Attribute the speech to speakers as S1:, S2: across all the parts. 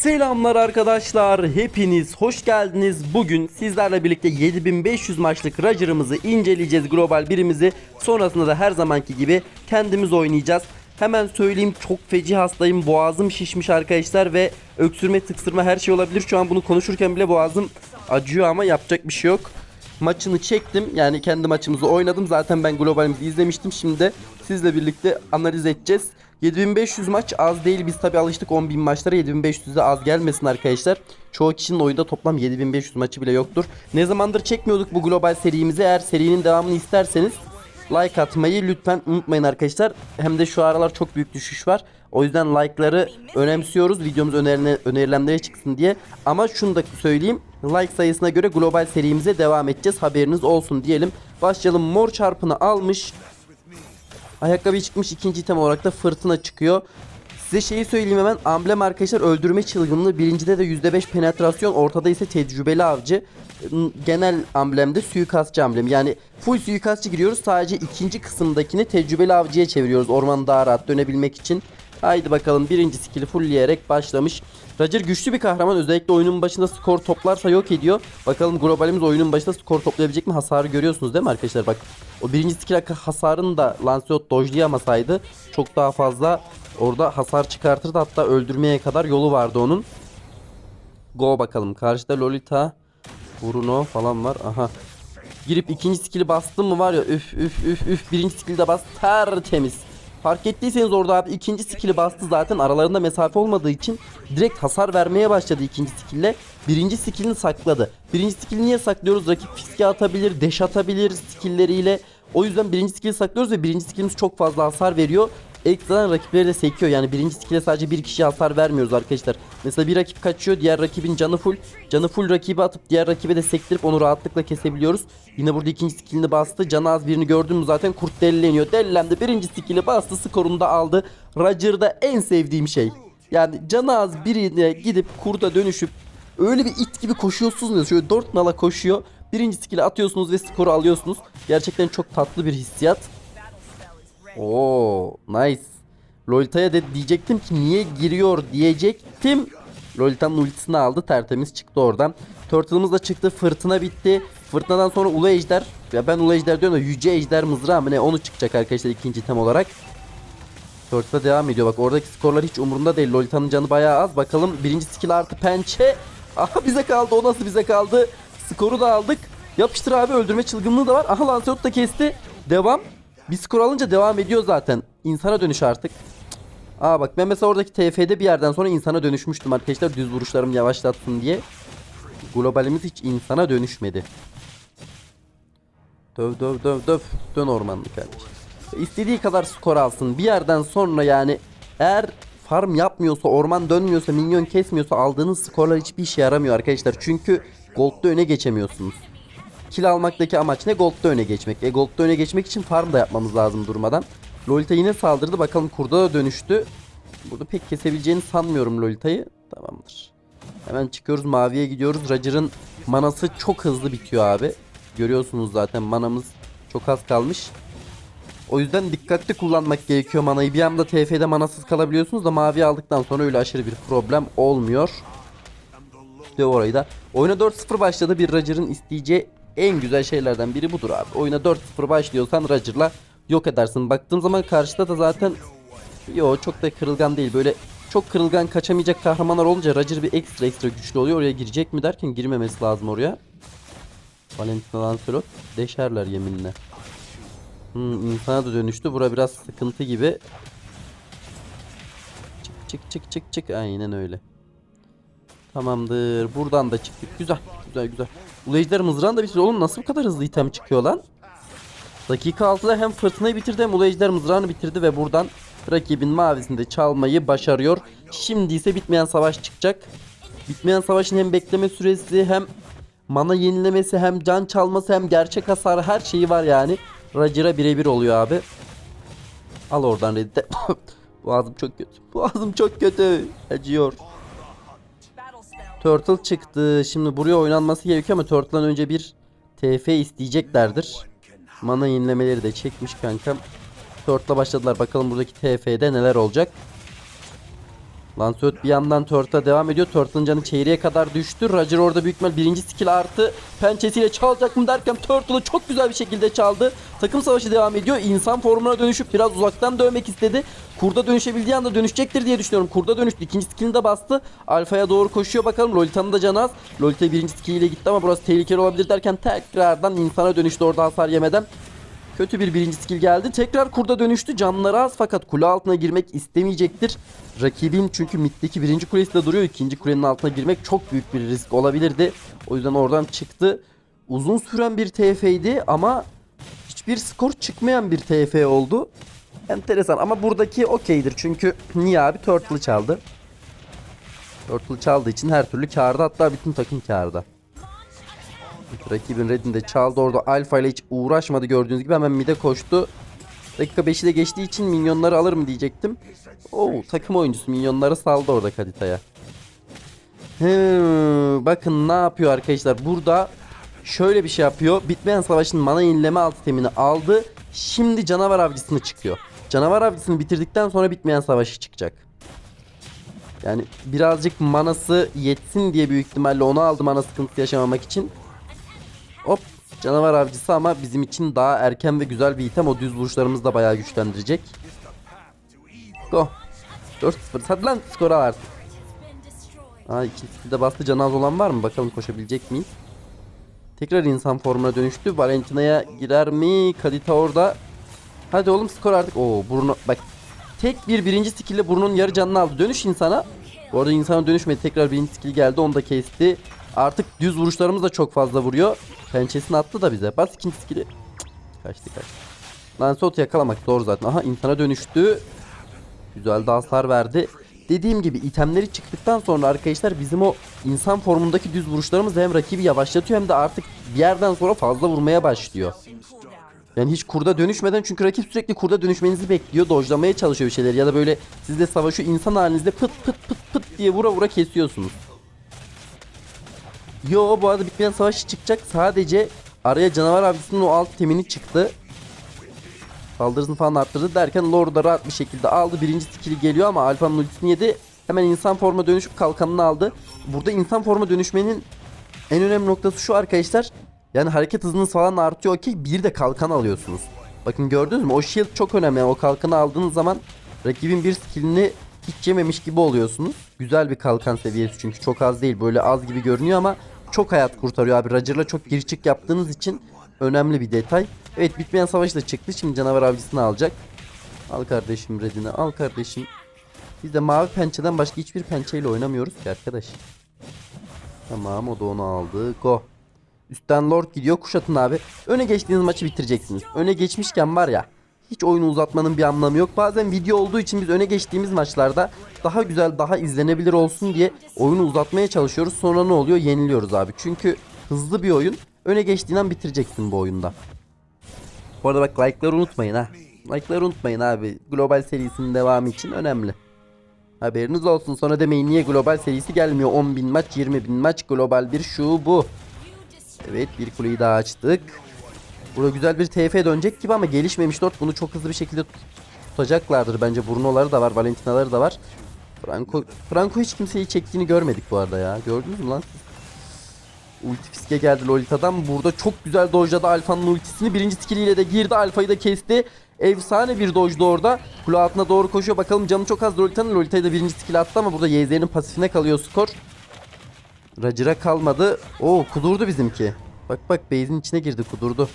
S1: Selamlar arkadaşlar. Hepiniz hoş geldiniz. Bugün sizlerle birlikte 7500 maçlık Roger'ımızı inceleyeceğiz global birimizi. Sonrasında da her zamanki gibi kendimiz oynayacağız. Hemen söyleyeyim çok feci hastayım. Boğazım şişmiş arkadaşlar ve öksürme tıksırma her şey olabilir. Şu an bunu konuşurken bile boğazım acıyor ama yapacak bir şey yok. Maçını çektim. Yani kendi maçımızı oynadım. Zaten ben globalimizi izlemiştim. Şimdi sizle birlikte analiz edeceğiz. 7500 maç az değil. Biz tabi alıştık 10.000 maçlara. 7500'e az gelmesin arkadaşlar. Çoğu kişinin oyunda toplam 7500 maçı bile yoktur. Ne zamandır çekmiyorduk bu global serimizi. Eğer serinin devamını isterseniz like atmayı lütfen unutmayın arkadaşlar. Hem de şu aralar çok büyük düşüş var. O yüzden like'ları önemsiyoruz. Videomuz önerine, önerilenlere çıksın diye. Ama şunu da söyleyeyim. Like sayısına göre global serimize devam edeceğiz. Haberiniz olsun diyelim. Başlayalım. Mor çarpını almış. Ayakkabı çıkmış. ikinci item olarak da fırtına çıkıyor. Size şeyi söyleyeyim hemen. Amblem arkadaşlar öldürme çılgınlığı. Birincide de %5 penetrasyon. Ortada ise tecrübeli avcı. Genel amblemde suikastçı amblemi. Yani full suikastçı giriyoruz. Sadece ikinci kısımdakini tecrübeli avcıya çeviriyoruz. Ormanı daha rahat dönebilmek için. Haydi bakalım birinci skill'i fullleyerek başlamış. Roger güçlü bir kahraman. Özellikle oyunun başında skor toplarsa yok ediyor. Bakalım globalimiz oyunun başında skor toplayabilecek mi? Hasarı görüyorsunuz değil mi arkadaşlar? Bak o birinci skill hasarını da Lancelot dojlayamasaydı çok daha fazla orada hasar çıkartırdı. Hatta öldürmeye kadar yolu vardı onun. Go bakalım. Karşıda Lolita, Bruno falan var. Aha. Girip ikinci skill'i bastım mı var ya üf üf üf üf birinci skill'i de bas tertemiz. Fark ettiyseniz orada abi ikinci skill'i bastı zaten aralarında mesafe olmadığı için direkt hasar vermeye başladı ikinci skill'le. Birinci skill'ini sakladı. Birinci skill'i niye saklıyoruz? Rakip fiske atabilir, deş atabilir skill'leriyle. O yüzden birinci skill'i saklıyoruz ve birinci skill'imiz çok fazla hasar veriyor. Ekstradan rakipleri de sekiyor. Yani birinci skill'e sadece bir kişi hasar vermiyoruz arkadaşlar. Mesela bir rakip kaçıyor. Diğer rakibin canı full. Canı full rakibi atıp diğer rakibe de sektirip onu rahatlıkla kesebiliyoruz. Yine burada ikinci skill'ini bastı. Canı az birini gördün mü zaten kurt delileniyor. Delilendi. Birinci skill'i bastı. Skorunu da aldı. Roger'da en sevdiğim şey. Yani canı az birine gidip kurda dönüşüp öyle bir it gibi koşuyorsunuz. Şöyle dört nala koşuyor. Birinci skill'i atıyorsunuz ve skoru alıyorsunuz. Gerçekten çok tatlı bir hissiyat. Oo, nice. Lolita'ya de diyecektim ki niye giriyor diyecektim. Lolita'nın ultisini aldı. Tertemiz çıktı oradan. Turtle'ımız da çıktı. Fırtına bitti. Fırtınadan sonra Ulu Ejder. Ya ben Ulu Ejder diyorum da Yüce Ejder mızrağı mı ne onu çıkacak arkadaşlar ikinci item olarak. Turtle devam ediyor. Bak oradaki skorlar hiç umurunda değil. Lolita'nın canı bayağı az. Bakalım birinci skill artı pençe. Aha bize kaldı. O nasıl bize kaldı? Skoru da aldık. Yapıştır abi öldürme çılgınlığı da var. Aha Lancelot da kesti. Devam. Bir skor alınca devam ediyor zaten. İnsana dönüş artık. Aa bak ben mesela oradaki TF'de bir yerden sonra insana dönüşmüştüm arkadaşlar düz vuruşlarım yavaşlatsın diye. Globalimiz hiç insana dönüşmedi. Döv döv döv döv. Dön ormanlık kardeşim. İstediği kadar skor alsın. Bir yerden sonra yani eğer farm yapmıyorsa, orman dönmüyorsa, minyon kesmiyorsa aldığınız skorlar hiçbir işe yaramıyor arkadaşlar. Çünkü gold'da öne geçemiyorsunuz. Kill almaktaki amaç ne? Gold'da öne geçmek. E Gold'da öne geçmek için farm da yapmamız lazım durmadan. Lolita yine saldırdı. Bakalım kurda da dönüştü. Burada pek kesebileceğini sanmıyorum Lolita'yı. Tamamdır. Hemen çıkıyoruz. Maviye gidiyoruz. Roger'ın manası çok hızlı bitiyor abi. Görüyorsunuz zaten manamız çok az kalmış. O yüzden dikkatli kullanmak gerekiyor manayı. Bir anda TF'de manasız kalabiliyorsunuz da mavi aldıktan sonra öyle aşırı bir problem olmuyor. İşte orayı da. Oyuna 4-0 başladı. Bir Roger'ın isteyeceği en güzel şeylerden biri budur abi. Oyuna 4-0 başlıyorsan Roger'la yok edersin. Baktığım zaman karşıda da zaten yo çok da kırılgan değil. Böyle çok kırılgan kaçamayacak kahramanlar olunca Roger bir ekstra ekstra güçlü oluyor. Oraya girecek mi derken girmemesi lazım oraya. Valentina Lancelot deşerler yeminle. Hmm, insana da dönüştü. Bura biraz sıkıntı gibi. Çık çık çık çık çık. Aynen öyle. Tamamdır. Buradan da çıktık. Güzel. Güzel güzel. Ulejder mızrağın da bitir. Oğlum nasıl bu kadar hızlı item çıkıyor lan? Dakika 6'da hem fırtınayı bitirdi hem Ulejder mızrağını bitirdi ve buradan rakibin mavisinde çalmayı başarıyor. Şimdi ise bitmeyen savaş çıkacak. Bitmeyen savaşın hem bekleme süresi hem mana yenilemesi hem can çalması hem gerçek hasar her şeyi var yani. Roger'a birebir oluyor abi. Al oradan Reddit'e. Boğazım çok kötü. Boğazım çok kötü. Acıyor. Turtle çıktı. Şimdi buraya oynanması gerekiyor ama Turtle'dan önce bir TF isteyeceklerdir. Mana yenilemeleri de çekmiş kankam. Turtle'la başladılar. Bakalım buradaki TF'de neler olacak. Lancelot bir yandan Turtle'a devam ediyor. Turtle'ın canı çeyreğe kadar düştü. Roger orada büyük ihtimal birinci skill artı pençesiyle çalacak mı derken Turtle'ı çok güzel bir şekilde çaldı. Takım savaşı devam ediyor. İnsan formuna dönüşüp biraz uzaktan dövmek istedi. Kurda dönüşebildiği anda dönüşecektir diye düşünüyorum. Kurda dönüştü. İkinci skillini de bastı. Alfa'ya doğru koşuyor bakalım. Lolita'nın da canı az. Lolita birinci skilliyle gitti ama burası tehlikeli olabilir derken tekrardan insana dönüştü orada hasar yemeden. Kötü bir birinci skill geldi. Tekrar kurda dönüştü. Canları az fakat kule altına girmek istemeyecektir. Rakibin çünkü middeki birinci kulesi de duruyor. İkinci kulenin altına girmek çok büyük bir risk olabilirdi. O yüzden oradan çıktı. Uzun süren bir TF'ydi ama hiçbir skor çıkmayan bir TF oldu. Enteresan ama buradaki okeydir. Çünkü niye abi? Turtle'ı çaldı. Turtle çaldığı için her türlü karda hatta bütün takım karda. Rakibin redini de çaldı orada Alfa ile hiç uğraşmadı gördüğünüz gibi hemen mid'e koştu. Dakika 5'i de geçtiği için minyonları alır mı diyecektim. Oo takım oyuncusu minyonları saldı orada Kadita'ya. Bakın ne yapıyor arkadaşlar burada şöyle bir şey yapıyor. Bitmeyen savaşın mana yenileme alt itemini aldı. Şimdi canavar avcısını çıkıyor. Canavar avcısını bitirdikten sonra bitmeyen savaşı çıkacak. Yani birazcık manası yetsin diye büyük ihtimalle onu aldı mana sıkıntısı yaşamamak için. Hop canavar avcısı ama bizim için daha erken ve güzel bir item. O düz vuruşlarımızı da bayağı güçlendirecek. Go. 4-0. Hadi lan skor al artık. Aa ikinci de bastı canı az olan var mı? Bakalım koşabilecek miyiz? Tekrar insan formuna dönüştü. Valentina'ya girer mi? Kadita orada. Hadi oğlum skor artık. Oo burnu bak. Tek bir birinci skill ile burnun yarı canını aldı. Dönüş insana. Bu arada insana dönüşmedi. Tekrar birinci skill geldi. Onu da kesti. Artık düz vuruşlarımız da çok fazla vuruyor. Pençesini attı da bize. Bas ikinci skill'i. Kaçtı kaçtı. Lancelot yakalamak zor zaten. Aha insana dönüştü. Güzel de hasar verdi. Dediğim gibi itemleri çıktıktan sonra arkadaşlar bizim o insan formundaki düz vuruşlarımız hem rakibi yavaşlatıyor hem de artık bir yerden sonra fazla vurmaya başlıyor. Yani hiç kurda dönüşmeden çünkü rakip sürekli kurda dönüşmenizi bekliyor. Dojlamaya çalışıyor bir şeyler ya da böyle sizle savaşı insan halinizde pıt pıt pıt pıt diye vura vura kesiyorsunuz. Yo bu arada bitmeyen savaş çıkacak. Sadece araya canavar avcısının o alt temini çıktı. Saldırısını falan arttırdı derken Lord da rahat bir şekilde aldı. Birinci skill'i geliyor ama Alfa'nın ultisini yedi. Hemen insan forma dönüşüp kalkanını aldı. Burada insan forma dönüşmenin en önemli noktası şu arkadaşlar. Yani hareket hızınız falan artıyor okey. Bir de kalkan alıyorsunuz. Bakın gördünüz mü? O shield çok önemli. Yani o kalkanı aldığınız zaman rakibin bir skillini hiç yememiş gibi oluyorsunuz. Güzel bir kalkan seviyesi çünkü çok az değil. Böyle az gibi görünüyor ama çok hayat kurtarıyor abi. Roger'la çok gir çık yaptığınız için önemli bir detay. Evet bitmeyen savaş da çıktı. Şimdi canavar avcısını alacak. Al kardeşim redini al kardeşim. Biz de mavi pençeden başka hiçbir pençeyle oynamıyoruz ki arkadaş. Tamam o da onu aldı. Go. Üstten Lord gidiyor. Kuşatın abi. Öne geçtiğiniz maçı bitireceksiniz. Öne geçmişken var ya hiç oyunu uzatmanın bir anlamı yok. Bazen video olduğu için biz öne geçtiğimiz maçlarda daha güzel, daha izlenebilir olsun diye oyunu uzatmaya çalışıyoruz. Sonra ne oluyor? Yeniliyoruz abi. Çünkü hızlı bir oyun. Öne geçtiğinden bitireceksin bu oyunda. Bu arada bak like'ları unutmayın ha. Like'ları unutmayın abi. Global serisinin devamı için önemli. Haberiniz olsun. Sonra demeyin niye global serisi gelmiyor. 10.000 maç, 20.000 maç, global bir şu bu. Evet bir kuleyi daha açtık. Burada güzel bir TF dönecek gibi ama gelişmemiş Lord. Bunu çok hızlı bir şekilde tut- tutacaklardır. Bence Bruno'ları da var, Valentinaları da var. Franco, Franco hiç kimseyi çektiğini görmedik bu arada ya. Gördünüz mü lan? Ulti fiske geldi Lolita'dan. Burada çok güzel dojladı Alfa'nın ultisini. Birinci skilliyle de girdi. Alfa'yı da kesti. Efsane bir dojdu orada. Kule altına doğru koşuyor. Bakalım canı çok az Lolita'nın. Lolita'yı da birinci skill attı ama burada YZ'nin pasifine kalıyor skor. Roger'a kalmadı. Oo kudurdu bizimki. Bak bak base'in içine girdi kudurdu.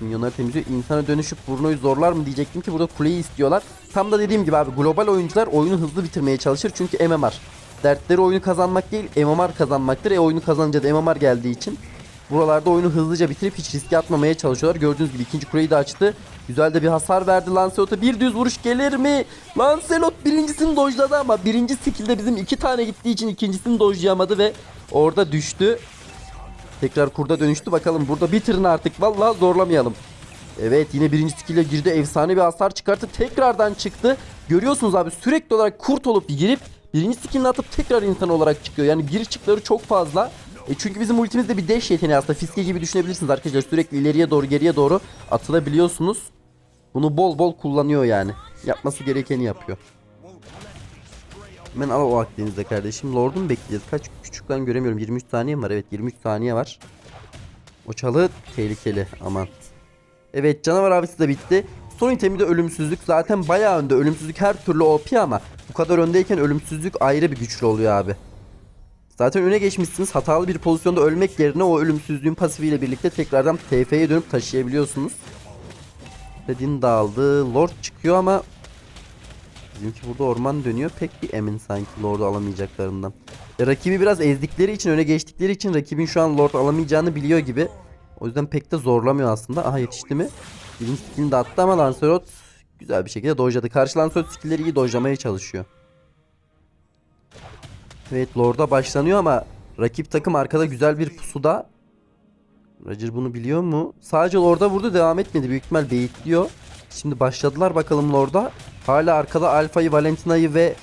S1: Minyonları temizliyor. İnsana dönüşüp Bruno'yu zorlar mı diyecektim ki burada kuleyi istiyorlar. Tam da dediğim gibi abi global oyuncular oyunu hızlı bitirmeye çalışır çünkü MMR. Dertleri oyunu kazanmak değil MMR kazanmaktır. E oyunu kazanınca da MMR geldiği için buralarda oyunu hızlıca bitirip hiç riske atmamaya çalışıyorlar. Gördüğünüz gibi ikinci kuleyi de açtı. Güzel de bir hasar verdi Lancelot'a. Bir düz vuruş gelir mi? Lancelot birincisini dojladı ama birinci skill'de bizim iki tane gittiği için ikincisini dojlayamadı ve orada düştü. Tekrar kurda dönüştü. Bakalım burada bitirin artık. Vallahi zorlamayalım. Evet yine birinci skill'e girdi. Efsane bir hasar çıkarttı. Tekrardan çıktı. Görüyorsunuz abi sürekli olarak kurt olup girip birinci skill'ini atıp tekrar insan olarak çıkıyor. Yani giriş çıkları çok fazla. E çünkü bizim ultimizde bir dash yeteneği aslında. Fiske gibi düşünebilirsiniz arkadaşlar. Sürekli ileriye doğru geriye doğru atılabiliyorsunuz. Bunu bol bol kullanıyor yani. Yapması gerekeni yapıyor. Hemen al o Akdeniz'de kardeşim. Lord'u mu bekleyeceğiz? Kaç küçükten göremiyorum. 23 saniye var? Evet 23 saniye var. O çalı tehlikeli aman. Evet canavar avcısı da bitti. Son itemi de ölümsüzlük. Zaten bayağı önde. Ölümsüzlük her türlü OP ama bu kadar öndeyken ölümsüzlük ayrı bir güçlü oluyor abi. Zaten öne geçmişsiniz. Hatalı bir pozisyonda ölmek yerine o ölümsüzlüğün pasifiyle birlikte tekrardan TF'ye dönüp taşıyabiliyorsunuz. Dediğin dağıldı. Lord çıkıyor ama bizimki burada orman dönüyor. Pek bir emin sanki Lord'u alamayacaklarından. Ya rakibi biraz ezdikleri için, öne geçtikleri için rakibin şu an Lord alamayacağını biliyor gibi. O yüzden pek de zorlamıyor aslında. Aha yetişti mi? Birinci skillini de attı ama Lancelot güzel bir şekilde dojladı. Karşı Lancelot skillleri iyi dojlamaya çalışıyor. Evet Lord'a başlanıyor ama rakip takım arkada güzel bir pusuda. Roger bunu biliyor mu? Sadece Lord'a vurdu devam etmedi. Büyük ihtimal beyitliyor. Şimdi başladılar bakalım Lord'a. Hala arkada Alfa'yı, Valentina'yı ve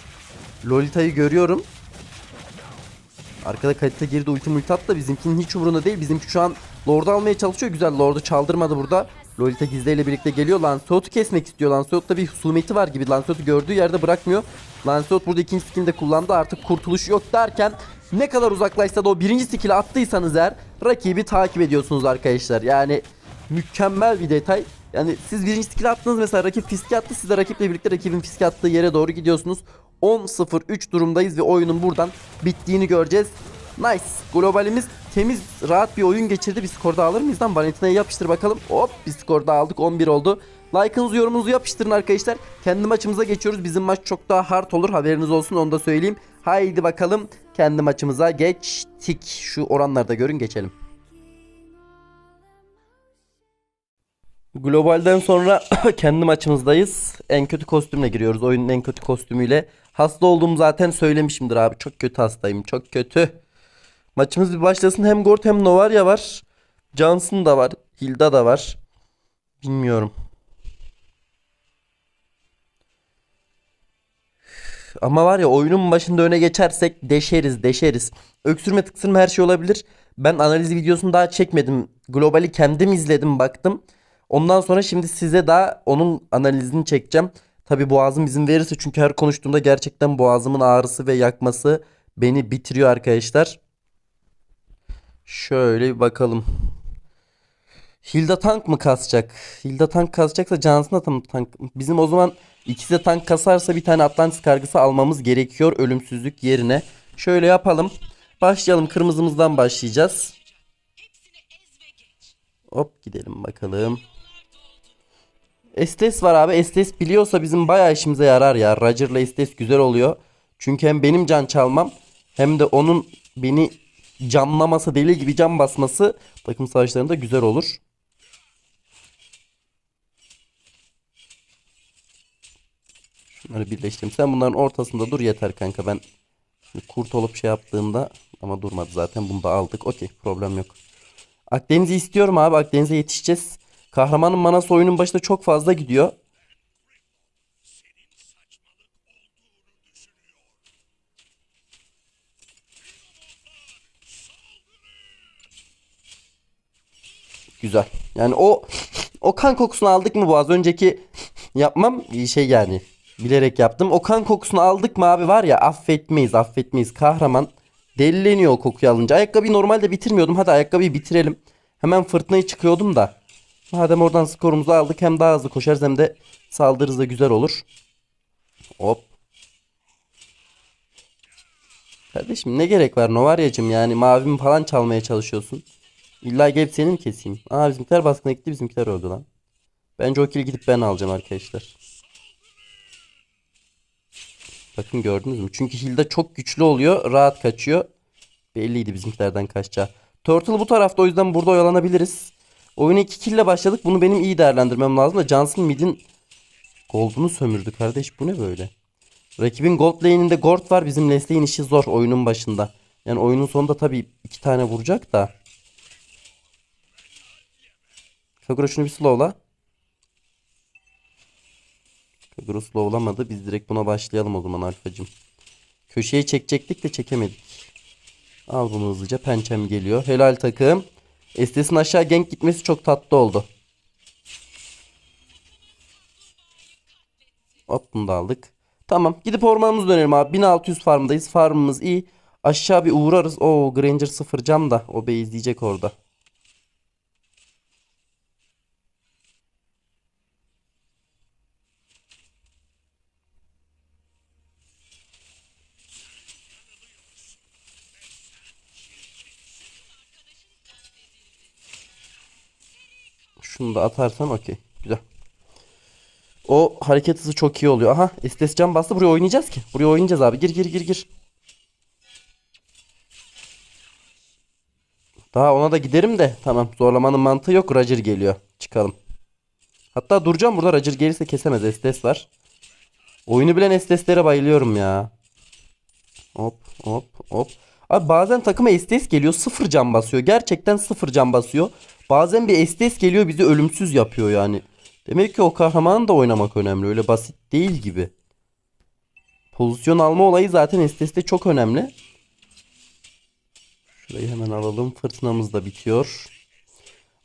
S1: Lolita'yı görüyorum. Arkada kalite girdi ulti multi attı bizimkinin hiç umurunda değil. Bizimki şu an Lord'u almaya çalışıyor. Güzel Lord'u çaldırmadı burada. Lolita Gizli ile birlikte geliyor. Lancelot'u kesmek istiyor. Lancelot'ta bir husumeti var gibi. Lancelot'u gördüğü yerde bırakmıyor. Lancelot burada ikinci skillini de kullandı. Artık kurtuluş yok derken ne kadar uzaklaşsa da o birinci skill'i attıysanız eğer rakibi takip ediyorsunuz arkadaşlar. Yani mükemmel bir detay. Yani siz birinci skill'i attınız mesela rakip fiske attı. Siz de rakiple birlikte rakibin fiske attığı yere doğru gidiyorsunuz. 10-0-3 durumdayız ve oyunun buradan bittiğini göreceğiz. Nice. Globalimiz temiz, rahat bir oyun geçirdi. Bir skor da alır mıyız lan? Valentina'yı yapıştır bakalım. Hop bir skor da aldık. 11 oldu. Like'ınızı yorumunuzu yapıştırın arkadaşlar. Kendi maçımıza geçiyoruz. Bizim maç çok daha hard olur. Haberiniz olsun onu da söyleyeyim. Haydi bakalım kendi maçımıza geçtik. Şu oranlarda görün geçelim. Globalden sonra kendi maçımızdayız. En kötü kostümle giriyoruz. Oyunun en kötü kostümüyle. Hasta olduğumu zaten söylemişimdir abi. Çok kötü hastayım. Çok kötü. Maçımız bir başlasın. Hem Gort hem Novaria var. Johnson da var. Hilda da var. Bilmiyorum. Ama var ya oyunun başında öne geçersek deşeriz deşeriz. Öksürme tıksırma her şey olabilir. Ben analiz videosunu daha çekmedim. Globali kendim izledim baktım. Ondan sonra şimdi size daha onun analizini çekeceğim. Tabi boğazım izin verirse çünkü her konuştuğumda gerçekten boğazımın ağrısı ve yakması beni bitiriyor arkadaşlar. Şöyle bir bakalım. Hilda tank mı kasacak? Hilda tank kasacaksa Johnson da tank. Bizim o zaman ikisi de tank kasarsa bir tane Atlantis kargısı almamız gerekiyor ölümsüzlük yerine. Şöyle yapalım. Başlayalım. Kırmızımızdan başlayacağız. Hop gidelim bakalım. Estes var abi. Estes biliyorsa bizim bayağı işimize yarar ya. Roger'la Estes güzel oluyor. Çünkü hem benim can çalmam hem de onun beni canlaması deli gibi can basması takım savaşlarında güzel olur. Şunları birleştireyim. Sen bunların ortasında dur yeter kanka. Ben kurt olup şey yaptığımda ama durmadı zaten. Bunu da aldık. Okey problem yok. Akdeniz'i istiyorum abi. Akdeniz'e yetişeceğiz. Kahramanın manası oyunun başında çok fazla gidiyor. Güzel. Yani o o kan kokusunu aldık mı bu az önceki yapmam şey yani bilerek yaptım. O kan kokusunu aldık mı abi var ya affetmeyiz affetmeyiz. Kahraman delileniyor o kokuyu alınca. Ayakkabıyı normalde bitirmiyordum. Hadi ayakkabıyı bitirelim. Hemen fırtınaya çıkıyordum da. Madem oradan skorumuzu aldık hem daha hızlı koşarız hem de saldırırız da güzel olur. Hop. Kardeşim ne gerek var Novarya'cım yani mavimi falan çalmaya çalışıyorsun. İlla gelip seni mi keseyim? Aa bizimkiler baskına gitti bizimkiler öldü lan. Bence o kill gidip ben alacağım arkadaşlar. Bakın gördünüz mü? Çünkü Hilda çok güçlü oluyor. Rahat kaçıyor. Belliydi bizimkilerden kaçacağı. Turtle bu tarafta o yüzden burada oyalanabiliriz. Oyuna 2 kill başladık. Bunu benim iyi değerlendirmem lazım da Johnson mid'in gold'unu sömürdü kardeş. Bu ne böyle? Rakibin gold lane'inde Gord var. Bizim Leslie'nin işi zor oyunun başında. Yani oyunun sonunda tabii iki tane vuracak da. Kagura şunu bir slowla. Kagura slowlamadı. Biz direkt buna başlayalım o zaman alfacım. Köşeye çekecektik de çekemedik. Al bunu hızlıca. Pençem geliyor. Helal takım. Estes'in aşağı gank gitmesi çok tatlı oldu. Hop bunu da aldık. Tamam. Gidip ormanımıza dönelim abi. 1600 farmdayız. Farmımız iyi. Aşağı bir uğrarız. Oo Granger sıfır cam da. O bey izleyecek orada. Şunu da atarsan okey. Güzel. O hareket hızı çok iyi oluyor. Aha Estes can bastı. Buraya oynayacağız ki. Buraya oynayacağız abi. Gir gir gir gir. Daha ona da giderim de. Tamam zorlamanın mantığı yok. Roger geliyor. Çıkalım. Hatta duracağım burada. Roger gelirse kesemez. Estes var. Oyunu bilen Estes'lere bayılıyorum ya. Hop hop hop. Abi bazen takıma Estes geliyor sıfır can basıyor. Gerçekten sıfır can basıyor. Bazen bir Estes geliyor bizi ölümsüz yapıyor yani. Demek ki o kahramanı da oynamak önemli. Öyle basit değil gibi. Pozisyon alma olayı zaten Estes'te çok önemli. Şurayı hemen alalım. Fırtınamız da bitiyor.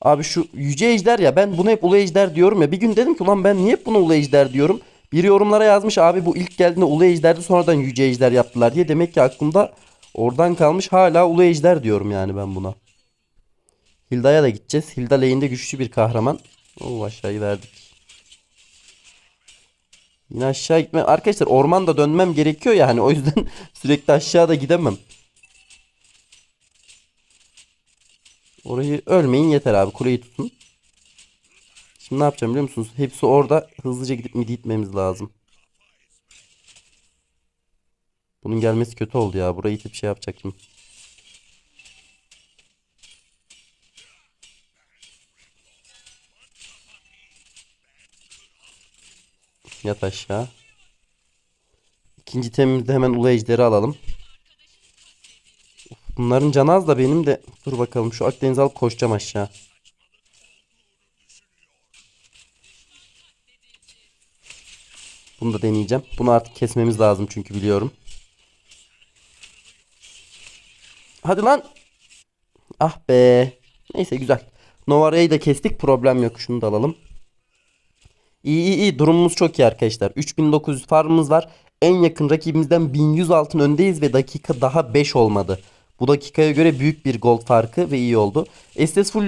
S1: Abi şu yüce ejder ya ben bunu hep ulu ejder diyorum ya. Bir gün dedim ki ulan ben niye hep buna ulu ejder diyorum. Biri yorumlara yazmış abi bu ilk geldiğinde ulu ejderdi sonradan yüce ejder yaptılar diye. Demek ki aklımda oradan kalmış hala ulu ejder diyorum yani ben buna. Hilda'ya da gideceğiz. Hilda lane'de güçlü bir kahraman. Oo aşağıyı verdik. Yine aşağı gitme. Arkadaşlar ormanda dönmem gerekiyor ya hani o yüzden sürekli aşağıda gidemem. Orayı ölmeyin yeter abi. Kuleyi tutun. Şimdi ne yapacağım biliyor musunuz? Hepsi orada. Hızlıca gidip midi itmemiz lazım. Bunun gelmesi kötü oldu ya. Burayı itip şey yapacaktım. Yat aşağı. İkinci temimizde hemen ulu ejderi alalım. Bunların canı az da benim de. Dur bakalım şu Akdeniz alıp koşacağım aşağı. Bunu da deneyeceğim. Bunu artık kesmemiz lazım çünkü biliyorum. Hadi lan. Ah be. Neyse güzel. Novara'yı da kestik. Problem yok. Şunu da alalım. İyi iyi iyi. Durumumuz çok iyi arkadaşlar. 3900 farmımız var. En yakın rakibimizden 1100 altın öndeyiz ve dakika daha 5 olmadı. Bu dakikaya göre büyük bir gold farkı ve iyi oldu. Estes full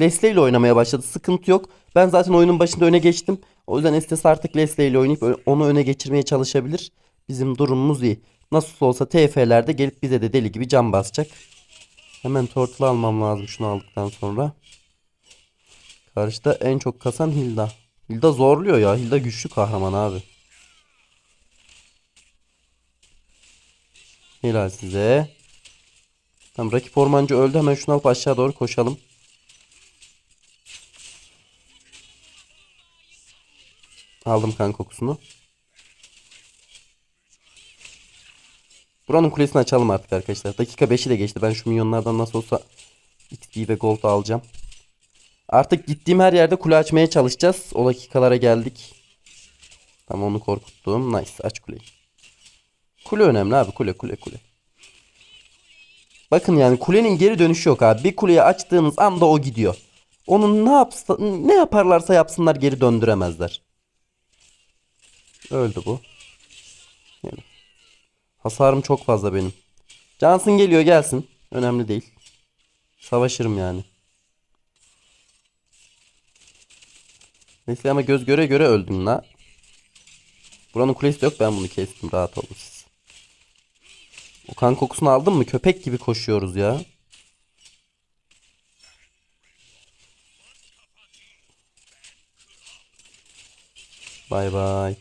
S1: Leslie ile oynamaya başladı. Sıkıntı yok. Ben zaten oyunun başında öne geçtim. O yüzden Estes artık Leslie ile oynayıp onu öne geçirmeye çalışabilir. Bizim durumumuz iyi. Nasıl olsa TF'lerde gelip bize de deli gibi can basacak. Hemen turtle almam lazım şunu aldıktan sonra. Karşıda en çok kasan Hilda. Hilda zorluyor ya. Hilda güçlü kahraman abi. Helal size. Tamam rakip ormancı öldü. Hemen şunu alıp aşağı doğru koşalım. Aldım kan kokusunu. Buranın kulesini açalım artık arkadaşlar. Dakika 5'i de geçti. Ben şu minyonlardan nasıl olsa XP ve gold alacağım. Artık gittiğim her yerde kule açmaya çalışacağız. O dakikalara geldik. Tamam onu korkuttum. Nice aç kuleyi. Kule önemli abi. Kule kule kule. Bakın yani kulenin geri dönüşü yok abi. Bir kuleyi açtığınız anda o gidiyor. Onun ne yapsa, ne yaparlarsa yapsınlar geri döndüremezler. Öldü bu. Yani. Hasarım çok fazla benim. Johnson geliyor gelsin. Önemli değil. Savaşırım yani. Neyse ama göz göre göre öldüm la. Buranın kulesi yok ben bunu kestim rahat olun siz. O kan kokusunu aldın mı? Köpek gibi koşuyoruz ya. Bay bay.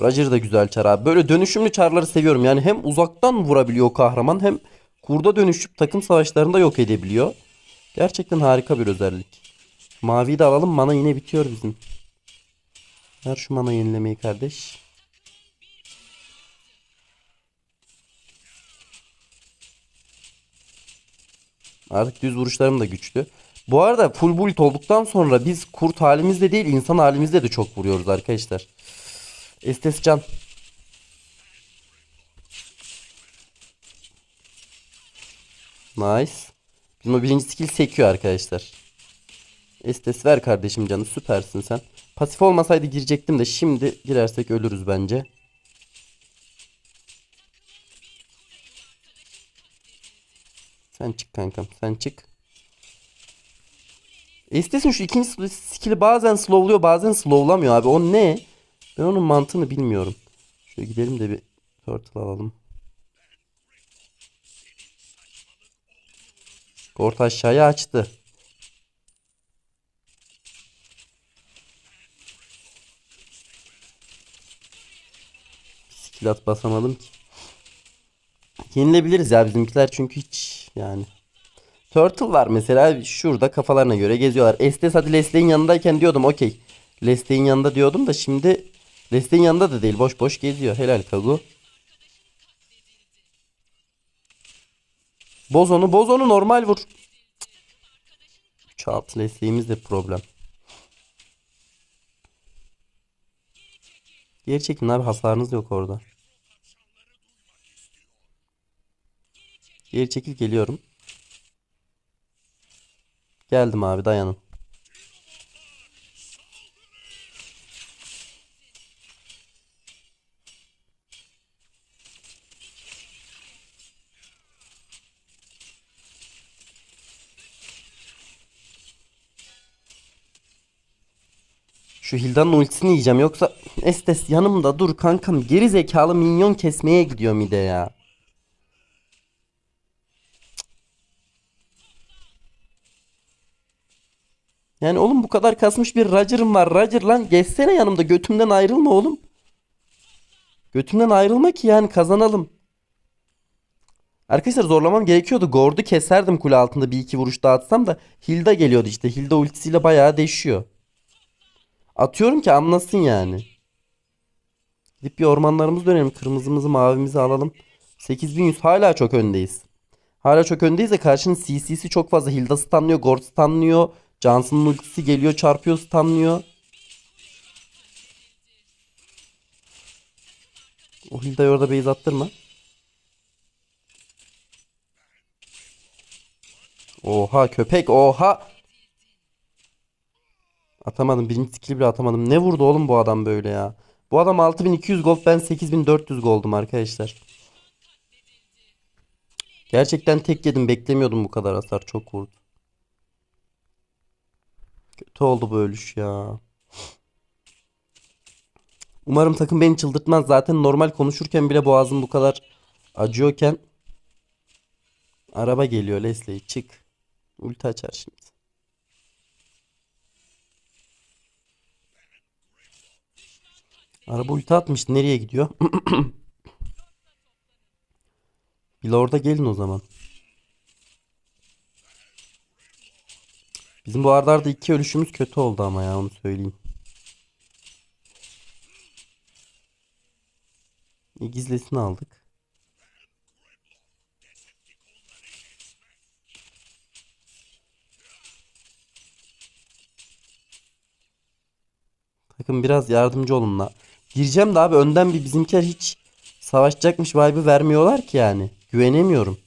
S1: Roger da güzel çar abi. Böyle dönüşümlü çarları seviyorum. Yani hem uzaktan vurabiliyor kahraman hem kurda dönüşüp takım savaşlarında yok edebiliyor. Gerçekten harika bir özellik. Maviyi de alalım. Mana yine bitiyor bizim. Ver şu mana yenilemeyi kardeş. Artık düz vuruşlarım da güçlü. Bu arada full build olduktan sonra biz kurt halimizde değil insan halimizde de çok vuruyoruz arkadaşlar. Estes can. Nice. Bizim o birinci skill sekiyor arkadaşlar. Estes ver kardeşim canı süpersin sen. Pasif olmasaydı girecektim de şimdi girersek ölürüz bence. Sen çık kankam sen çık. E şu ikinci skill'i bazen slowluyor bazen slowlamıyor abi. O ne? Ben onun mantığını bilmiyorum. Şöyle gidelim de bir turtle alalım. Kort aşağıya açtı. Skill at basamadım ki. Yenilebiliriz ya bizimkiler çünkü hiç yani. Turtle var mesela şurada kafalarına göre geziyorlar. Estes hadi Leslie'nin yanındayken diyordum okey. Leslie'nin yanında diyordum da şimdi Leslie'nin yanında da değil boş boş geziyor. Helal Kagu. Boz onu boz onu normal vur. Çalt Leslie'imiz de problem. Geri çekin abi hasarınız yok orada. Geri çekil geliyorum. Geldim abi dayanın. Şu Hilda'nın ultisini yiyeceğim yoksa Estes yanımda dur kankam geri zekalı minyon kesmeye gidiyor mide ya. Yani oğlum bu kadar kasmış bir Roger'ım var. Roger lan geçsene yanımda götümden ayrılma oğlum. Götümden ayrılma ki yani kazanalım. Arkadaşlar zorlamam gerekiyordu. Gord'u keserdim kule altında bir iki vuruş daha atsam da Hilda geliyordu işte. Hilda ultisiyle bayağı deşiyor. Atıyorum ki anlasın yani. Gidip bir ormanlarımızı dönelim. Kırmızımızı mavimizi alalım. 8100 hala çok öndeyiz. Hala çok öndeyiz de karşının CC'si çok fazla. Hilda stunlıyor, Gord stunlıyor. Johnson'ın ultisi geliyor, çarpıyor, stunlıyor. O Hilda'yı orada base attırma. Oha köpek oha. Atamadım. Birinci skill'i bile atamadım. Ne vurdu oğlum bu adam böyle ya? Bu adam 6200 gold ben 8400 goldum arkadaşlar. Gerçekten tek yedim. Beklemiyordum bu kadar hasar. Çok vurdu. Kötü oldu bu ölüş ya. Umarım takım beni çıldırtmaz. Zaten normal konuşurken bile boğazım bu kadar acıyorken. Araba geliyor Leslie çık. Ulti açar şimdi. Araba ulti atmış. Nereye gidiyor? Lord'a gelin o zaman. Bizim bu aralarda iki ölüşümüz kötü oldu ama ya onu söyleyeyim. E, gizlesini aldık. Takım biraz yardımcı olun la. Gireceğim de abi önden bir bizimkiler hiç savaşacakmış vibe'ı vermiyorlar ki yani. Güvenemiyorum.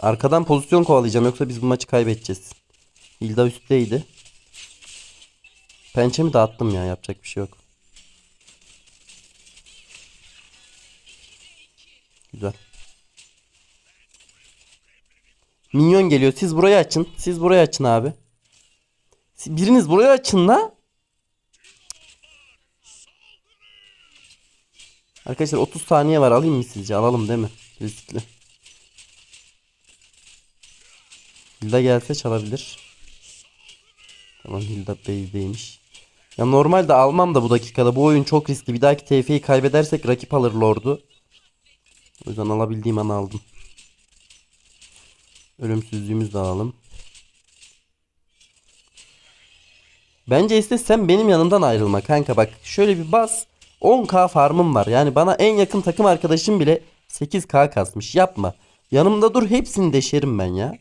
S1: Arkadan pozisyon kovalayacağım yoksa biz bu maçı kaybedeceğiz. Hilda üstteydi. Pençemi dağıttım ya yapacak bir şey yok. Güzel. Minyon geliyor. Siz burayı açın. Siz burayı açın abi. Biriniz burayı açın la. Arkadaşlar 30 saniye var. Alayım mı sizce? Alalım değil mi? Riskli. Hilda gelse çalabilir. Tamam Hilda base'deymiş. Ya normalde almam da bu dakikada. Bu oyun çok riskli. Bir dahaki TF'yi kaybedersek rakip alır Lord'u. O yüzden alabildiğim an aldım. Ölümsüzlüğümüzü de alalım. Bence iste sen benim yanımdan ayrılma kanka bak. Şöyle bir bas. 10k farmım var. Yani bana en yakın takım arkadaşım bile 8k kasmış. Yapma. Yanımda dur hepsini deşerim ben ya.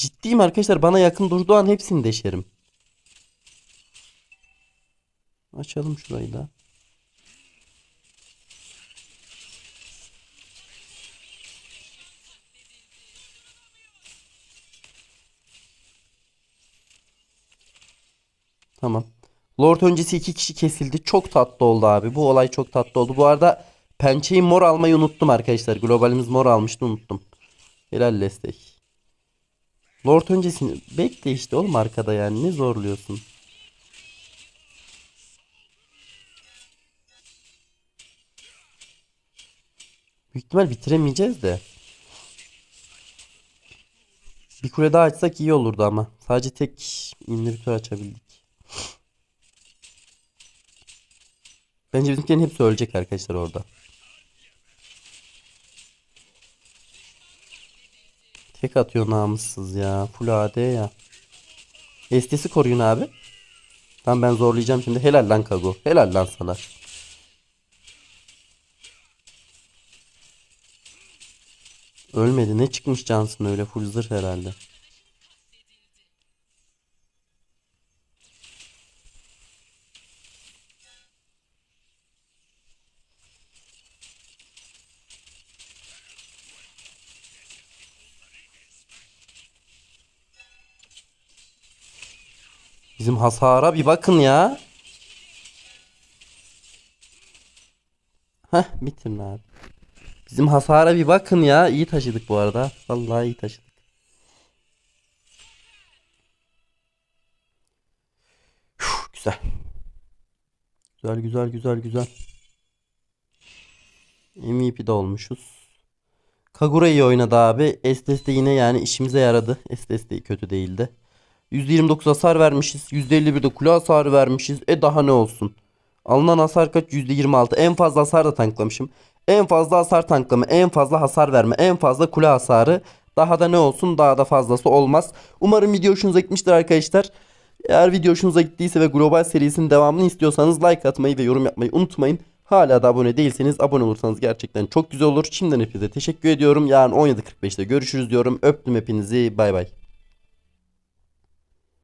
S1: Ciddiyim arkadaşlar. Bana yakın durduğu an hepsini deşerim. Açalım şurayı da. Tamam. Lord öncesi iki kişi kesildi. Çok tatlı oldu abi. Bu olay çok tatlı oldu. Bu arada pençeyi mor almayı unuttum arkadaşlar. Globalimiz mor almıştı unuttum. Helal destek. Lord öncesini bekle işte oğlum arkada yani ne zorluyorsun? Büyük ihtimal bitiremeyeceğiz de. Bir kule daha açsak iyi olurdu ama. Sadece tek inhibitör açabildik. Bence bizimkilerin hepsi ölecek arkadaşlar orada. Tek atıyor namussuz ya. Full AD ya. ST'si koruyun abi. Tamam ben zorlayacağım şimdi. Helal lan Kago. Helal lan sana. Ölmedi. Ne çıkmış Johnson öyle full zırh herhalde. Bizim hasara bir bakın ya. Heh bitirin abi. Bizim hasara bir bakın ya. İyi taşıdık bu arada. Vallahi iyi taşıdık. Üf, güzel. Güzel güzel güzel güzel. MVP de olmuşuz. Kagura iyi oynadı abi. Estes yine yani işimize yaradı. Estes kötü değildi. %29 hasar vermişiz. %51 de kule hasarı vermişiz. E daha ne olsun? Alınan hasar kaç? %26. En fazla hasar da tanklamışım. En fazla hasar tanklama, en fazla hasar verme, en fazla kule hasarı. Daha da ne olsun? Daha da fazlası olmaz. Umarım video hoşunuza gitmiştir arkadaşlar. Eğer video hoşunuza gittiyse ve global serisinin devamını istiyorsanız like atmayı ve yorum yapmayı unutmayın. Hala da abone değilseniz abone olursanız gerçekten çok güzel olur. Şimdiden hepinize teşekkür ediyorum. Yarın 17.45'te görüşürüz diyorum. Öptüm hepinizi. Bay bay.